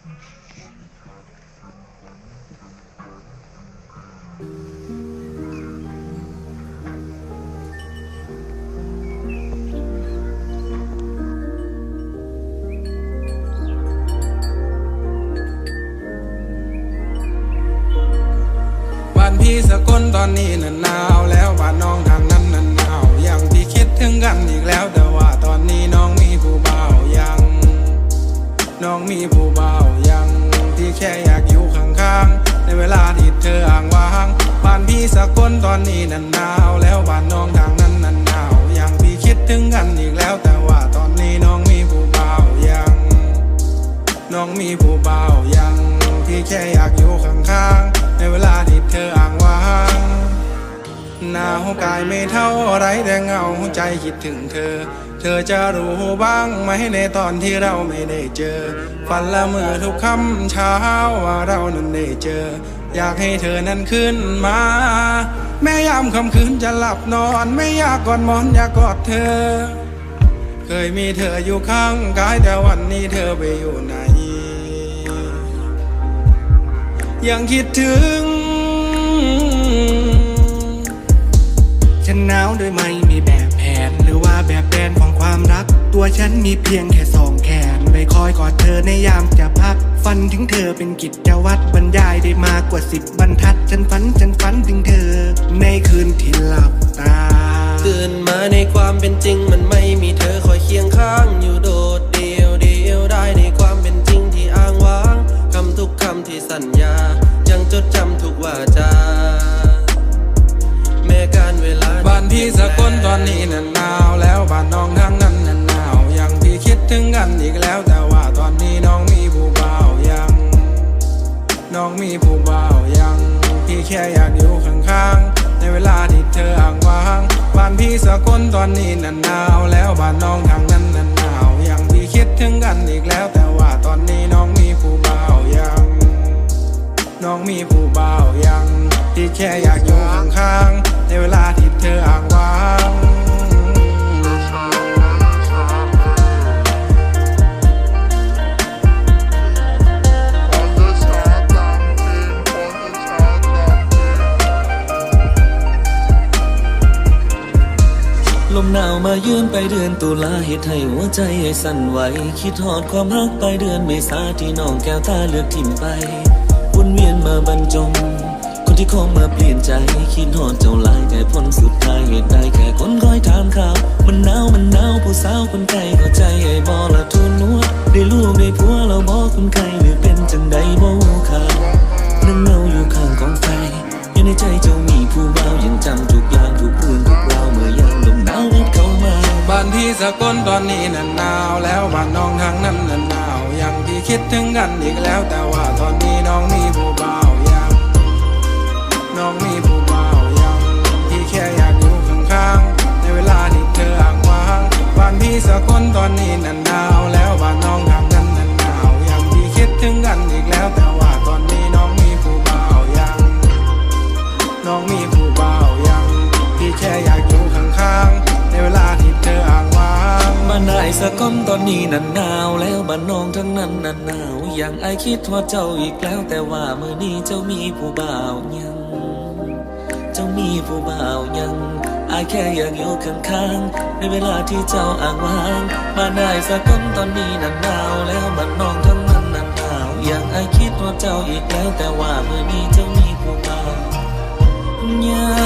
บ้านพี่สกลตอนนี้น่ะหนาว ตอนนี้น่ะหนาวแล้วบ้านน้องทางนั้นน่ะหนาวยังพี่คิดถึงกันอีกแล้ว แต่ว่าตอนนี้น้องมีผู้เบ่ายัง น้องมีผู้เบ่ายังที่แค่อยากอยู่ข้างๆ ในเวลาที่เธออ่างว้างหนาวกายไม่เท่าไรแต่เงาใจคิดถึงเธอ เธอจะรู้บ้างไหมในตอนที่เราไม่ได้เจอ ฝันละเมื่อทุกค่ำเช้าว่าเรานั้นได้เจอ อยากให้เธอนั้นขึ้นมา แม้ยามค่ำคืนจะหลับนอน ไม่อยากกอดมอนอยากกอดเธอ เคยมีเธออยู่ข้างกายแต่วันนี้เธอไปอยู่ไหน ยังคิดถึง ฉันหนาวโดยไม่มีแบบแผน หรือว่าแบบแผนของความรัก ตัวฉันมีเพียงแค่สองแขนไปคอยกอดเธอในยามจะพัก ฝันถึงเธอเป็นกิจวัตรบรรยา ได้มากกว่าสิบบรรทัด ฉันฝันฉันฝันถึงเธอ ในคืนที่หลับตาตื่นมาในความเป็นจริง มันไม่มีเธอคอยเคียงข้างอยู่โดดเดียวเดียวได้ในความเป็นจริงที่อ้างว้างคำทุกคำที่สัญญา ยังจดจำทุกวาจาแม้การเวลาบ้านพี่สกลตอนนี้น่ะหนาวแล้วบ้านน้องทางนั้นน่ะหนาวยังพี่คิดถึงกันอีกแล้วแต่ แค่อยากอยู่ข้างๆ ในเวลาที่เธออ่างว้างบ้านพี่สะกลตอนนี้น่นหนาว แล้วบ้านน้องทางนั้นน่นหนาวยังพี่คิดถึงกันอีกแล้ว แต่ว่าตอนนี้น้องมีผู้บ่าวยัง น้องมีผู้บ่าวยัง ที่แค่อยากอยู่ ลมหนาวมายืนไปเดือนตุลาเหตุให้หัวใจให้สั่นไหว คิดหอดความรักไปเดือนเมษาที่น้องแก้วตาเลือกทิมไปวนเวียนมาบรรจง คนที่คงมาเปลี่ยนใจ คิดหอดเจ้าลายแต่ผลสุดท้ายเหตุใดแค่คนคอยถามข่าว มันหนาวมันหนาวผู้สาวคนไกลเข้าใจให้บอก สกลตอนนี้นั่นหนาวแล้วบ้านน้องทางนั้นนั่นหนาวยังที่คิดถึงกันอีกแล้วแต่ว่าตอนนี้น้องมีผู้บ่าวยังน้องมีผู้บ่าวยังที่แค่อยากอยู่ข้างๆในเวลาที่เธออ่างว้างบ้านพี่สกลตอนนี้นั่นาก้มตอนนี้นั่นหนาวแล้วบ้านน้องทั้งนั้นนั่นหนาว อย่างไอคิดว่าเจ้าอีกแล้ว แต่ว่ามื่อนี้เจ้ามีผู้บ่าวยัง เจ้ามีผู้บ่าวยังไอแค่อยากอยู่ข้างๆ ในเวลาที่เจ้าอ้างว้างมาได้สัก้มตอนนี้นั่นหนาวแล้วมันน้องทั้งนั้นนั่นหนาวอย่างอคิดว่าเจ้าอีกแล้วแต่ว่ามื่อนี้เจ้ามีผู้บ่าวยัง